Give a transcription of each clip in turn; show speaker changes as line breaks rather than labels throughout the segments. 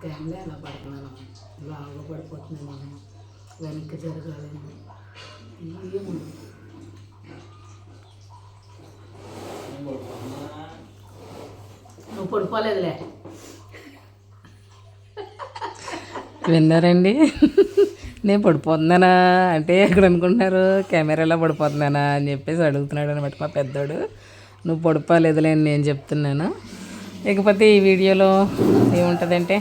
Family అలా పడుతున్నాను బాగా పడిపోతున్నాను వెనక్కి జరగాలి ఏముంది? నువ్వు పడిపోలేదులే.
విన్నారండి? నేను పడిపోతున్నానా? అంటే ఎక్కడ అనుకుంటున్నారు? కెమెరాలో పడిపోతున్నానా అని చెప్పేసి అడుగుతున్నాడు అనమాట మా పెద్దోడు. నువ్వు పడిపోలేదులే అని నేను చెప్తున్నాను. ఇకపోతే ఈ వీడియోలో ఏముంటుందంటే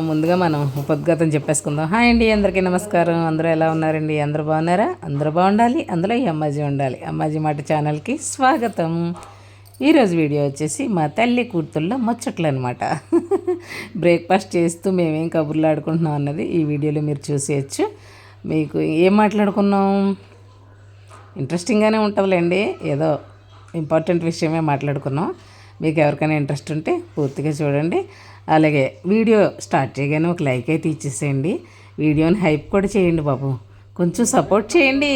ముందుగా మనం ఉపద్ఘాతం చెప్పేసుకుందాం. హాయ్ అండి అందరికీ నమస్కారం. అందరూ ఎలా ఉన్నారండి? అందరూ బాగున్నారా? అందరూ బాగుండాలి. అందులో ఈ అమ్మాజీ ఉండాలి. అమ్మాజీ మాట ఛానల్కి స్వాగతం. ఈరోజు వీడియో వచ్చేసి మా తల్లి కూతుళ్ళ ముచ్చట్లు అనమాట బ్రేక్ఫాస్ట్ చేస్తూ మేమేం కబుర్లు ఆడుకుంటున్నాం అన్నది ఈ వీడియోలో మీరు చూసేయచ్చు. మీకు ఏం మాట్లాడుకున్నాం? ఇంట్రెస్టింగ్గానే ఉంటుందిలేండి. ఏదో ఇంపార్టెంట్ విషయమే మాట్లాడుకున్నాం. మీకు ఎవరికైనా ఇంట్రెస్ట్ ఉంటే పూర్తిగా చూడండి. అలాగే వీడియో స్టార్ట్ చేయగానే ఒక లైక్ అయితే ఇచ్చేసేయండి. వీడియోని హైప్ కూడా చేయండి బాబు. కొంచెం సపోర్ట్ చేయండి.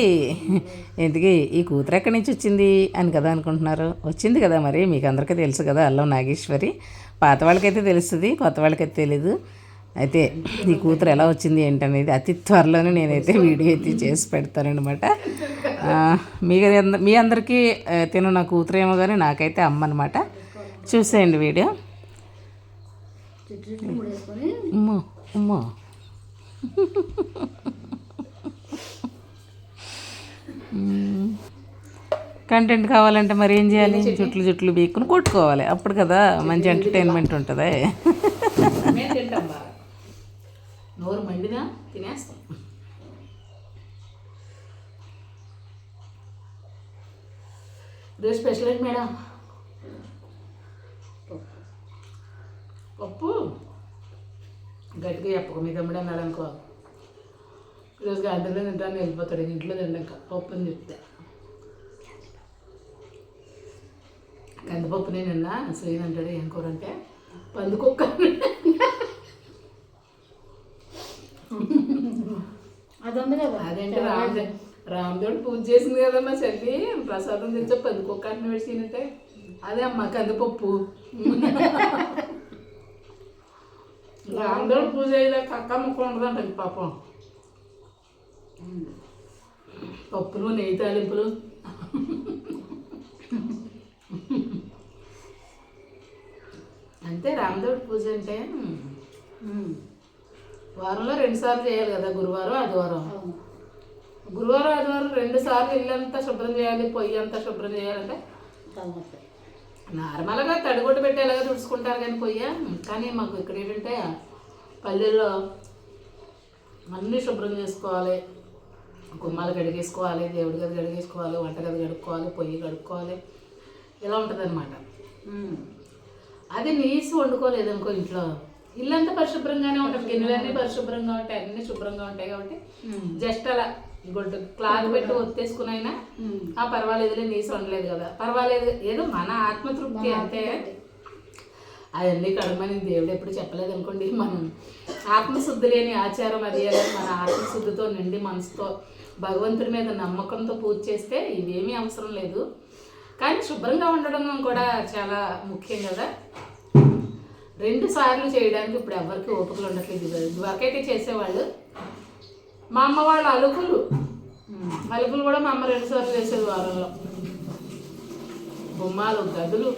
ఎందుకు ఈ కూతురు ఎక్కడి నుంచి వచ్చింది అని కదా అనుకుంటున్నారు. వచ్చింది కదా మరి మీకు అందరికీ తెలుసు కదా అల్లం నాగేశ్వరి. పాత వాళ్ళకైతే తెలుస్తుంది కొత్త వాళ్ళకైతే తెలీదు. అయితే ఈ కూతురు ఎలా వచ్చింది ఏంటనేది అతి త్వరలోనే నేనైతే వీడియో అయితే చేసి పెడతానమాట మీ మీ అందరికీ ఆ, తిను నా కూతురేమో కానీ నాకైతే అమ్మ అనమాట చూసేయండి వీడియో. కంటెంట్ కావాలంటే మరి ఏం చేయాలి? జుట్లు జుట్లు బీక్కుని కొట్టుకోవాలి. అప్పుడు కదా మంచి ఎంటర్టైన్మెంట్ ఉంటుంది.
నోరు మండినా తినేస్తాం. స్పెషల్ ఏంటి మేడం? పప్పు గట్టిగా చెప్పకు మీ తమ్ముడు అన్నాడు అనుకో. ఈరోజు గంటలో తింటాను వెళ్ళిపోతాడు ఇంట్లో తిండాక పప్పు అని చెప్తే. కందిపప్పు నేను నిన్న శ్రీని అంటాడు ఏం కూర అంటే? పందుకొక్క
అది ఉంది కదా.
అదేంటి రామదే రామదేవుడు పూజ చేసింది కదమ్మా చెల్లి ప్రసాదం తెచ్చా పందుకొక్క అంటే అదే అమ్మ కందిపప్పు. రామదేవుడు పూజ అయ్యేదాకా కక్క ముక్క ఉండదంట ఈ పాపం. పప్పులు నెయ్యి తాలింపులు. అంతే రామదేవుడి పూజ అంటే. వారంలో రెండు సార్లు చేయాలి కదా గురువారం ఆదివారం. గురువారం ఆదివారం రెండు సార్లు ఇల్లంతా శుభ్రం చేయాలి పొయ్యి అంతా శుభ్రం చేయాలంటే నార్మల్గా తడిగొట్టు పెట్టి ఎలాగో తుడుచుకుంటారు కానీ పొయ్యి? కానీ మాకు ఇక్కడ ఏంటంటే పల్లెల్లో అన్నీ శుభ్రం చేసుకోవాలి. గుమ్మాలు కడిగేసుకోవాలి దేవుడి గది కడిగేసుకోవాలి వంటగది కడుక్కోవాలి పొయ్యి కడుక్కోవాలి. ఇలా ఉంటుంది అనమాట. అది నీసి వండుకోలేదు అనుకో ఇంట్లో. ఇల్లంతా పరిశుభ్రంగానే ఉంటుంది. గిన్నెలన్నీ పరిశుభ్రంగా ఉంటాయి అన్ని శుభ్రంగా ఉంటాయి కాబట్టి. జస్ట్ అలా గుడ్డ క్లాత్ పెట్టి ఒత్తేసుకునైనా. ఆ పర్వాలేదులే నీసి వండలేదు కదా. పర్వాలేదు ఏదో మన ఆత్మతృప్తి అంతే అవన్నీ కడమని దేవుడు ఎప్పుడు చెప్పలేదు అనుకోండి మనం ఆత్మశుద్ధి లేని ఆచారం అది మన ఆత్మశుద్ధితో నిండి మనసుతో భగవంతుడి మీద నమ్మకంతో పూజ చేస్తే ఇవేమీ అవసరం లేదు. కానీ శుభ్రంగా ఉండడం కూడా చాలా ముఖ్యం కదా. రెండు సార్లు చేయడానికి ఇప్పుడు ఎవరికి ఓపికలు ఉండట్లేదు. ఇది ఇదివరకైతే చేసేవాళ్ళు మా అమ్మ వాళ్ళ అలుకులు. అలుకులు కూడా మా అమ్మ రెండు సార్లు చేసేది వారంలో. బొమ్మాలు గదులు.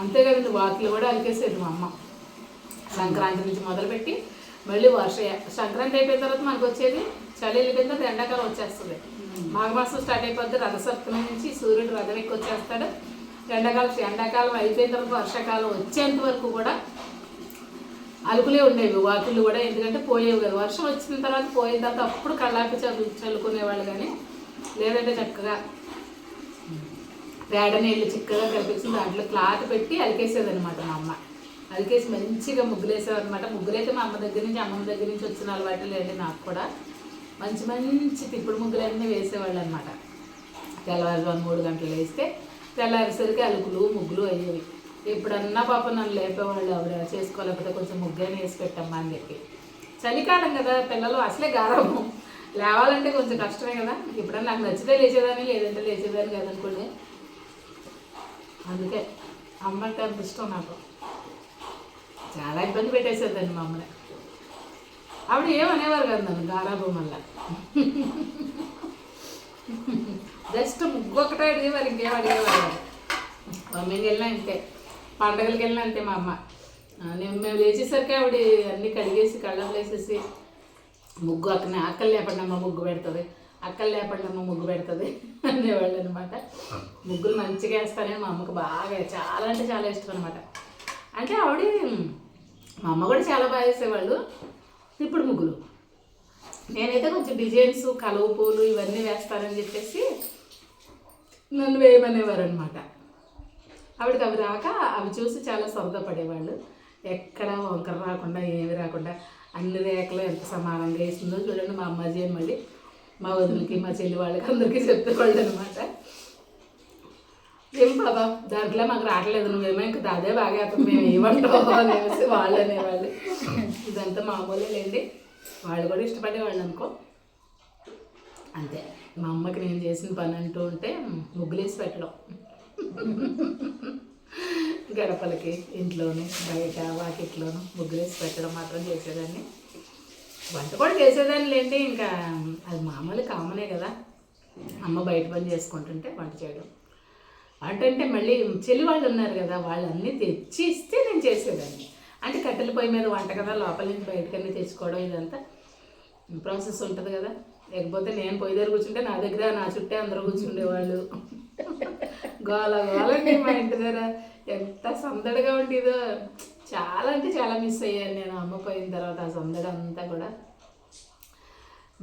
అంతే కదండి వాకిలు కూడా అలికేసేది మా అమ్మ. సంక్రాంతి నుంచి మొదలుపెట్టి మళ్ళీ వర్ష సంక్రాంతి అయిపోయిన తర్వాత మనకు వచ్చేది చలి వెళ్ళిపోయిన తర్వాత ఎండాకాలం వచ్చేస్తుంది. మాఘమాసం స్టార్ట్ అయిపోద్ది రథసప్తమి నుంచి సూర్యుడు రథం ఎక్కి వచ్చేస్తాడు ఎండాకాలం ఎండాకాలం అయిపోయిన తర్వాత వర్షాకాలం వచ్చేంత వరకు కూడా అలుకులే ఉండేవి వాకిళ్ళు కూడా. ఎందుకంటే పోయేవి కదా. వర్షం వచ్చిన తర్వాత పోయిన తర్వాత అప్పుడు కళ్ళాపి చల్లు చల్లుకునేవాళ్ళు కానీ లేదంటే చక్కగా పేడ నీళ్ళు చిక్కగా కలిపించి దాంట్లో క్లాత్ పెట్టి అలికేసేది అనమాట మా అమ్మ. అలికేసి మంచిగా ముగ్గులేసేదనమాట ముగ్గులైతే మా అమ్మ దగ్గర నుంచి అమ్మమ్మ దగ్గర నుంచి వచ్చిన అలవాటు లేదండి నాకు కూడా. మంచి మంచి తిప్పుడు ముగ్గులన్నీ వేసేవాళ్ళు అనమాట తెల్లవారుజాము మూడు గంటలు వేస్తే తెల్లారేసరికి అలుకులు ముగ్గులు అయ్యేవి. ఇప్పుడన్నా పాప నన్ను లేపేవాళ్ళు ఆవిడ చేసుకోలేకపోతే కొంచెం ముగ్గని వేసి పెట్టమ్మా అని చెప్పి. చలికాలం కదా పిల్లలు అసలే గారము లేవాలంటే కొంచెం కష్టమే కదా. ఇప్పుడన్నా నాకు నచ్చితే లేచేదాన్ని లేదంటే లేచేదాన్ని కదనుకోండి. అందుకే అమ్మ అంటే అంత ఇష్టం నాకు. చాలా ఇబ్బంది పెట్టేసేదండి మా అమ్మని. ఆవిడ ఏమనేవారు కదా నన్ను గారాభం వల్ల. జస్ట్ ముగ్గు ఒకటే అడిగేవారు ఇంకేం అడిగేవారు మమ్మీని మమ్మీకి వెళ్ళినా పండగలకి వెళ్ళిన అంతే మా అమ్మ. నేను మేము లేచేసరికి ఆవిడ అన్నీ కడిగేసి కళ్ళం వేసేసి ముగ్గు అక్కనే అక్కలు లేపండి అమ్మ ముగ్గు పెడుతుంది. అక్కలు లేపండి అమ్మ ముగ్గు పెడుతుంది అనేవాళ్ళు అనమాట ముగ్గులు మంచిగా వేస్తానని మా అమ్మకు బాగా చాలా అంటే చాలా ఇష్టం అనమాట అంటే ఆవిడ మా అమ్మ కూడా చాలా బాగా వేసేవాళ్ళు. ఇప్పుడు ముగ్గులు. నేనైతే కొంచెం డిజైన్స్ కలువ పూలు ఇవన్నీ వేస్తానని చెప్పేసి నన్ను వేయమనేవారు అనమాట ఆవిడకి అవి రాక అవి చూసి చాలా సరదా పడేవాళ్ళు ఎక్కడ వంకర రాకుండా ఏమి రాకుండా అన్ని రేఖలు ఎంత సమానంగా వేసిందో చూడండి మా అమ్మాజీ అని మళ్ళీ మా వదిలికి మా చెల్లి వాళ్ళకి అందరికీ చెప్పేవాళ్ళు అనమాట ఏం బాబా దాంట్లో మాకు రావట్లేదు నువ్వేమో ఇంకా దాదే బాగా మేము ఏమంటావు అనేసి వాళ్ళు అనేవాళ్ళు. ఇదంతా మామూలే లేండి. వాళ్ళు కూడా ఇష్టపడేవాళ్ళు అనుకో. అంతే. మా అమ్మకి నేను చేసిన పని అంటూ ఉంటే ముగ్గులేసి పెట్టడం. గడపలకి ఇంట్లోనే బయట వాకిట్లోనూ ముగ్గులేసి పెట్టడం మాత్రం చేసేదాన్ని. వంట కూడా చేసేదాన్ని లేండి ఇంకా అది మామూలు కామనే కదా. అమ్మ బయట పని చేసుకుంటుంటే వంట చేయడం. వంట అంటే మళ్ళీ చెల్లి వాళ్ళు ఉన్నారు కదా వాళ్ళన్నీ తెచ్చి ఇస్తే నేను చేసేదాన్ని. అంటే కట్టెల పొయ్యి మీద వంట కదా లోపల నుంచి బయటకన్నీ తెచ్చుకోవడం ఇదంతా. ప్రాసెస్ ఉంటుంది కదా. లేకపోతే నేను పొయ్యి దగ్గర కూర్చుంటే నా దగ్గర నా చుట్టే అందరూ కూర్చుండేవాళ్ళు. గోల గోలండి మా ఇంటి దగ్గర. ఎంత సందడిగా ఉండేదో. చాలా అంటే చాలా మిస్ అయ్యాను నేను అమ్మ పోయిన తర్వాత ఆ సందడి అంతా కూడా.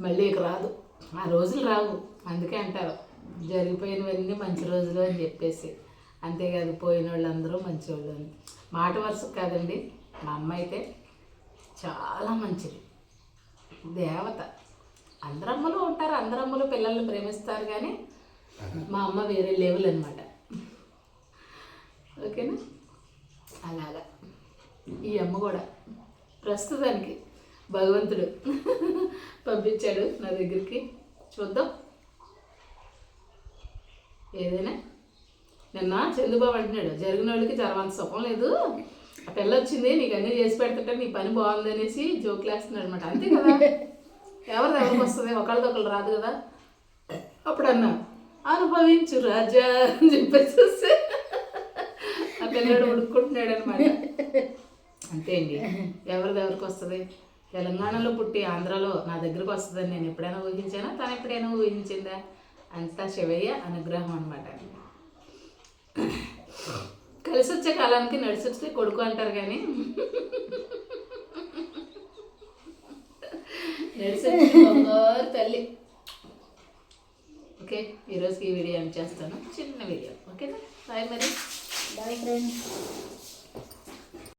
మళ్ళీ ఇక రాదు. ఆ రోజులు రావు. అందుకే అంటారు. జరిగిపోయినవన్నీ మంచి రోజులు అని చెప్పేసి. అంతేకాదు పోయిన వాళ్ళందరూ మంచివాళ్ళు అని. మాట వరుస కాదండి. మా అమ్మ అయితే చాలా మంచిది. దేవత. అందరమ్మలు ఉంటారు. అందరమ్మలు పిల్లల్ని ప్రేమిస్తారు కానీ మా అమ్మ వేరే లెవెల్ అనమాట ఓకేనా? అలాగా. ఈ అమ్మ కూడా ప్రస్తుతానికి భగవంతుడు పంపించాడు నా దగ్గరికి. చూద్దాం. ఏదైనా? నిన్న చందుబాబు అంటున్నాడు జరిగిన వాళ్ళకి జరవంత సుఖం లేదు. ఆ పిల్ల వచ్చింది నీకు అన్నీ చేసి పెడుతుంటే నీ పని బాగుంది అనేసి జోకులు వేస్తున్నాడు అనమాట అంతే కదా? ఎవరు ఎవరికి వస్తుంది? ఒకళ్ళది ఒకళ్ళు రాదు కదా? అప్పుడు అన్నా అనుభవించు రాజా అని చెప్పేసి ఆ పిల్లడు ఉడుక్కుంటున్నాడు అనమాట అంతే అండి. ఎవరిది ఎవరికి వస్తుంది? తెలంగాణలో పుట్టి ఆంధ్రాలో నా దగ్గరకు వస్తుందని నేను ఎప్పుడైనా ఊహించానా? తను ఎప్పుడైనా ఊహించిందా? అంతా శివయ్య అనుగ్రహం అనమాట కలిసి వచ్చే కాలానికి నడిచిస్తే కొడుకు అంటారు కానీ నడిచొచ్చే తల్లి. ఓకే ఈరోజుకి ఈ వీడియో ఏం చేస్తాను? చిన్న వీడియో ఓకేనా? బాయ్ మరి.
Bye friends.